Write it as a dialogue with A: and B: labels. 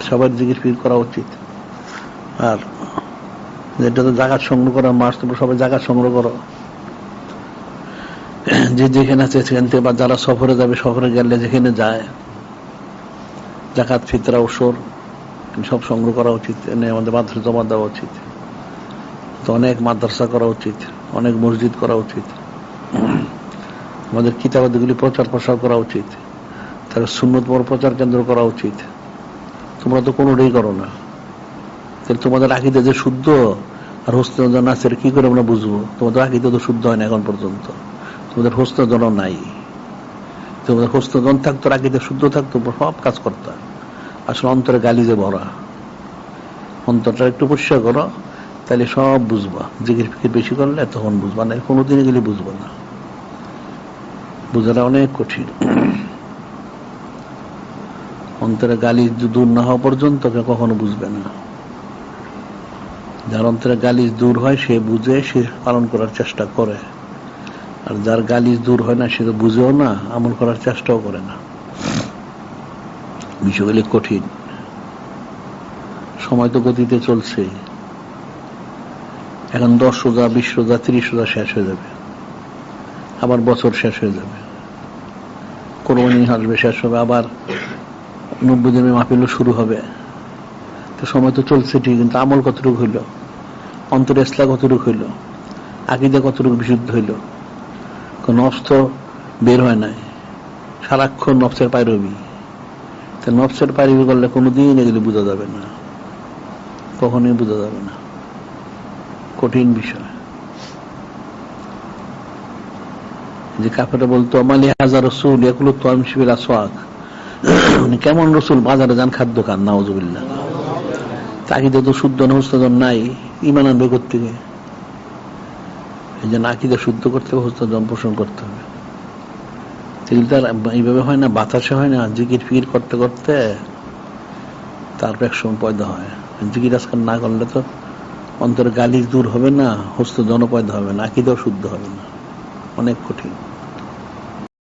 A: সবার জিকির ফির করা উচিত। আর যেটা তো জায়গা সংগ্রহ করা, মাস তোমরা সবাই জায়গা সংগ্রহ করো। যে যেখানে আছে সেখান থেকে, বা যারা সফরে যাবে, সফরে গেলে যেখানে যায়, জাকাত, ফিতরা, ওসর সব সংগ্রহ করা উচিত। এনে আমাদের মাদ্রাসা জমা দেওয়া উচিত। তো অনেক মাদ্রাসা করা উচিত, অনেক মসজিদ করা উচিত। আমাদের কিতাবাদিগুলি প্রচার প্রসার করা উচিত। তার সুন্নত প্রচার কেন্দ্র করা উচিত। তোমরা তো কোনোটাই করো না। তাহলে তোমাদের আকিদা যে শুদ্ধ আর হোস্তেজন আছে কি করে আমরা বুঝব? তোমাদের আকিদা তো শুদ্ধ হয় না এখন পর্যন্ত। তোমাদের হোস্তেজন নাই। তোমাদের হোস্তেজন থাকতো আকিদা শুদ্ধ থাকতো সব কাজ করতাম আসলে অন্তরে গালি যে ভরা। অন্তরটা একটু পরিষ্কার করো, তাহলে সব বুঝবা। জিকির ফিকির বেশি করলে তখন বুঝবা, না কোনোদিনই গেলে বুঝব না। বোঝাটা অনেক কঠিন। অন্তরে গালি দূর না হওয়া পর্যন্ত কখনো বুঝবে না। যার অন্তরে গালিজ দূর হয়, সে বুঝে, সে পালন করার চেষ্টা করে। আর যার গালিজ দূর হয় না, সে তো বুঝেও না, আমল করার চেষ্টাও করে না। বিষয়গুলি কঠিন। সময় তো গতিতে চলছে। এখন দশ রোজা, বিশ রোজা, তিরিশ রোজা শেষ হয়ে যাবে। আবার বছর শেষ হয়ে যাবে। কোরবানি আসবে, শেষ হবে। আবার নব্বই দিনের মাপিলও শুরু হবে। তো সময় তো চলছে ঠিক কিন্তু আমল কতটুকু হইল? অন্তর ইসলা কতটুকু হইল? আকিদা কতটুকু বিশুদ্ধ হইল? নফস তো বের হয় নাই। সারাক্ষণ নফসের পায়রবি তা নফসের পায়রবি করলে কোনোদিন এগুলি বোঝা যাবে না। কখনোই বোঝা যাবে না। কঠিন বিষয়। যে কাপড়ে বলতো আমালি হাজার রসুল এগুলো তো আমি শিবির আসোয়াক উনি কেমন রসুল, বাজারে যান খাদ্য খান নাওজুবিল্লা তাকিদে তো শুদ্ধ নহুস্তজন নাই ইমান আনবে থেকে এই জন্য আকিদে শুদ্ধ করতে হবে হুস্তজন পোষণ করতে হবে। সেগুলি তার এইভাবে হয় না, বাতাসে হয় না, জিকির ফিকির করতে করতে তারপর এক সময় পয়দা হয়। জিকির আজকাল না করলে তো অন্তর গালি দূর হবে না হস্ত জন পয়দা হবে না, আকিদাও শুদ্ধ হবে না। অনেক কঠিন।